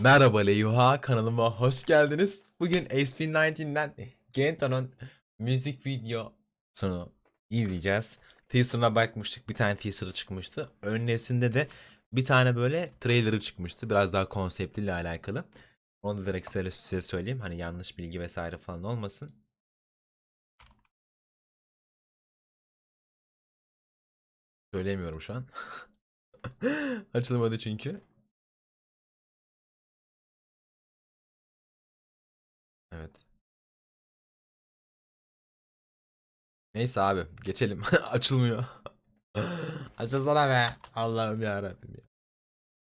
Merhaba Leyuha kanalıma hoş geldiniz. Bugün SP19'den Gento'nun müzik videosunu izleyeceğiz. Teaser'ına bakmıştık. Bir tane teaser'ı çıkmıştı. Öncesinde de bir tane böyle trailer'ı çıkmıştı. Biraz daha konseptiyle alakalı. Onu da direkt size, söyleyeyim. Hani yanlış bilgi vesaire falan olmasın. Söyleyemiyorum şu an. Açılmadı çünkü. Evet. Neyse abi geçelim. Açılmıyor. Açılsana be. Allah'ım ya Rabbim ya.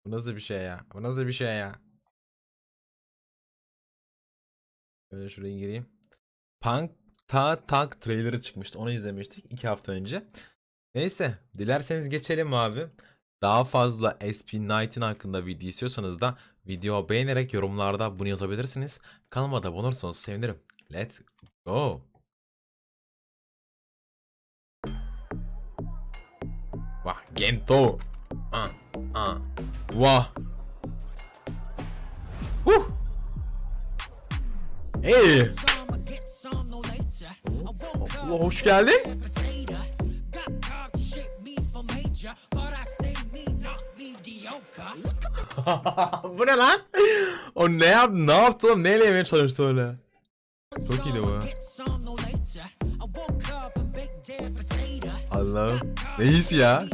Bu nasıl bir şey ya? Bu nasıl bir şey ya? Böyle şuraya gireyim. Punk Ta Tak trailerı çıkmıştı. Onu izlemiştik iki hafta önce. Neyse, dilerseniz geçelim abi. Daha fazla SP19 hakkında video istiyorsanız da video beğenerek yorumlarda bunu yazabilirsiniz. Kanalıma da abone olursanız sevinirim. Let's go. Vah Gento. Ah, ah. Vah. Huh. Hey. Allah hoş geldin. bu ne lan? O ne yaptı? Ne yaptı oğlum? Neyle yemeye çalıştı öyle? Çok iyiydi bu. Allah'ım. Ne iyisi ya?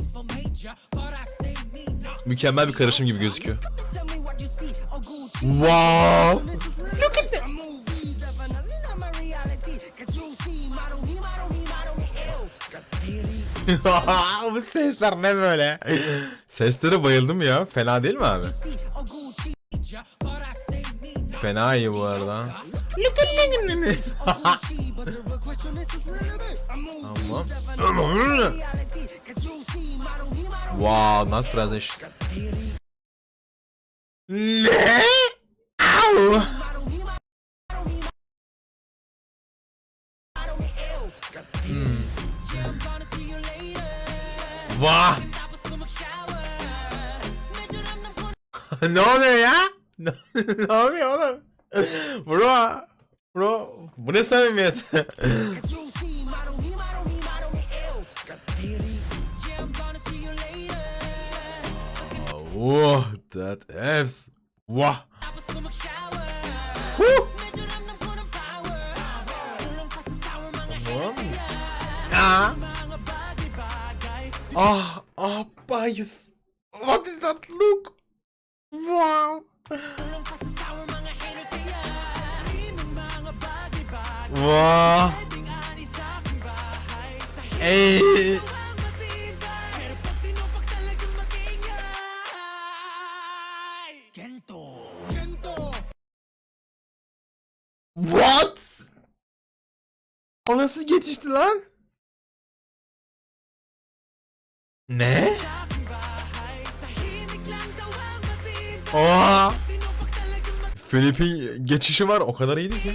Mükemmel bir karışım gibi gözüküyor. Wow. bu sesler ne böyle? Seslere bayıldım ya. Fena değil mi abi? Fena iyi bu arada. Tamam. Wow, nasıl transition? Ne? Au! Vah! ne oluyor ya? ne oluyor oğlum? Bro, bro, bu ne samimiyet? oh, that apps. Wah. Huh. Tamam. Ah, ah, bias. What is that look? Wow. Wow. Ey. What? O nasıl geçişti lan? Ne? Oha! Filipin geçişi var o kadar iyiydi ki.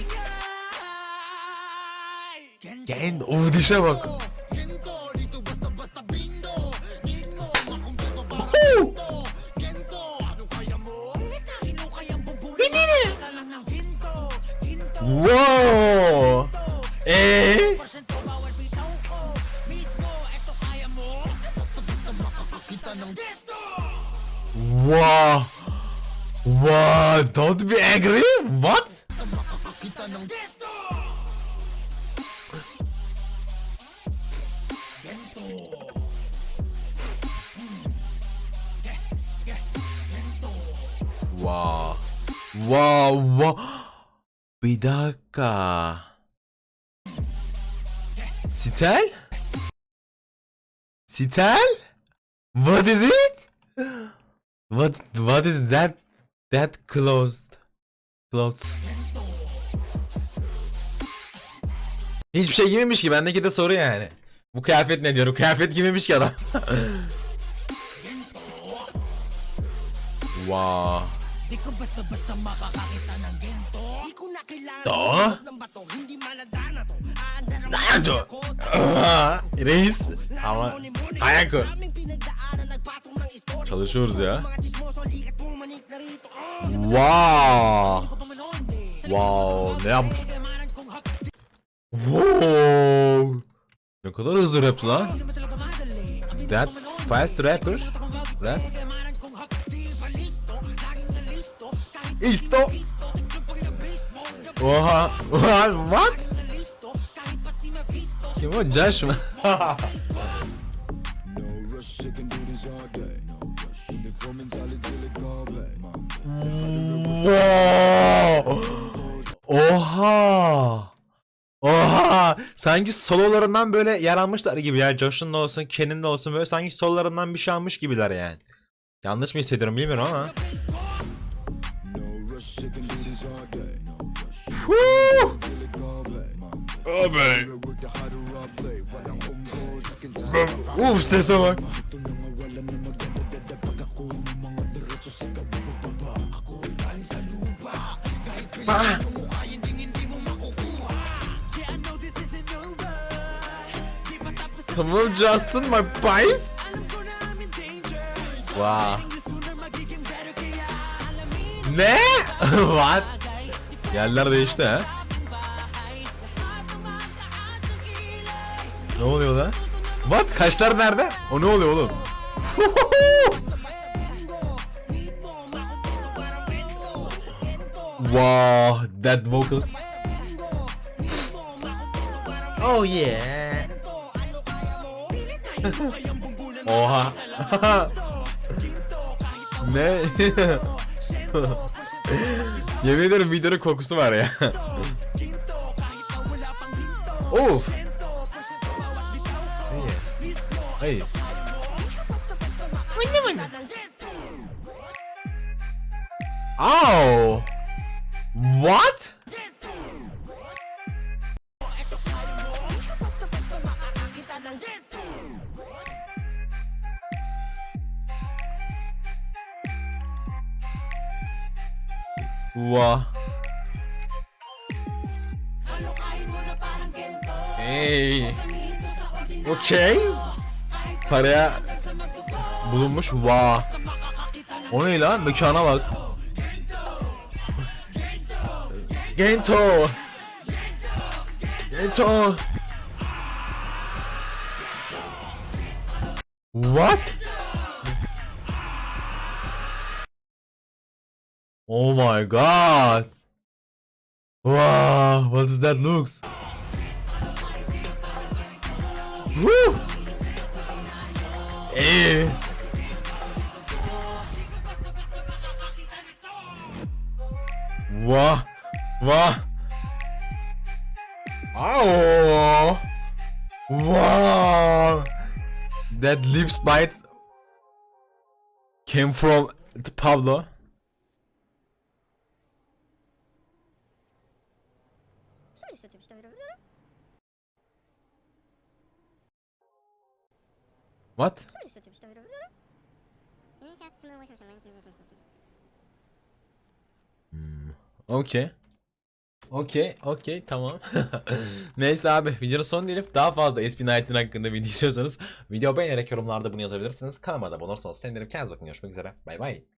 Gel o dişe bak. Wow! Wow! Don't be angry. What? Wow. Wow, wow. Bir dakika. Sitel? Sitel? What is it? What what is that that closed? Closed. Hiçbir şey giymemiş ki bendeki de soru yani. Bu kıyafet ne diyor? Bu kıyafet giymemiş ki adam. wow. To? Aa, Reis. Ama Muni-muni Çalışıyoruz ya. Wow. Wow. Ne yapmış? Wow. Ne kadar hızlı rapti lan. That fast rapper. Rap. İsto. Oha. What? Kim o? Josh mı? Oha. Oha. Sanki sololarından böyle yer gibi ya. Josh'un da olsun, Ken'in de olsun böyle sanki sololarından bir şey almış gibiler yani. Yanlış mı hissediyorum bilmiyorum ama. Abi. Uf sese bak. On Justin my pies. Wow. Ne? What? Yerler değişti ha. Ne oluyor lan? What? Kaşlar nerede? O ne oluyor oğlum? wow, that vocal. Oh yeah. Oha. ne? Yemin ederim videonun kokusu var ya. of. Hayır. Hayır. Oh. What? Wow. Hey. Okay. Paraya bulunmuş. Wow. O ne lan? Mekana bak. Gento. Gento. What? Oh my god. Wow, what does that looks? Woo! Eh. Wah, 와. Ow! Wow! That lips bite came from Pablo. What? Hmm, okay. Okey. Okey, tamam. Neyse abi, videonun sonu diyelim. Daha fazla SP19 hakkında video istiyorsanız video beğenerek yorumlarda bunu yazabilirsiniz. Kanalıma da abone olursanız sevinirim. Kendinize bakın, görüşmek üzere. Bay bay.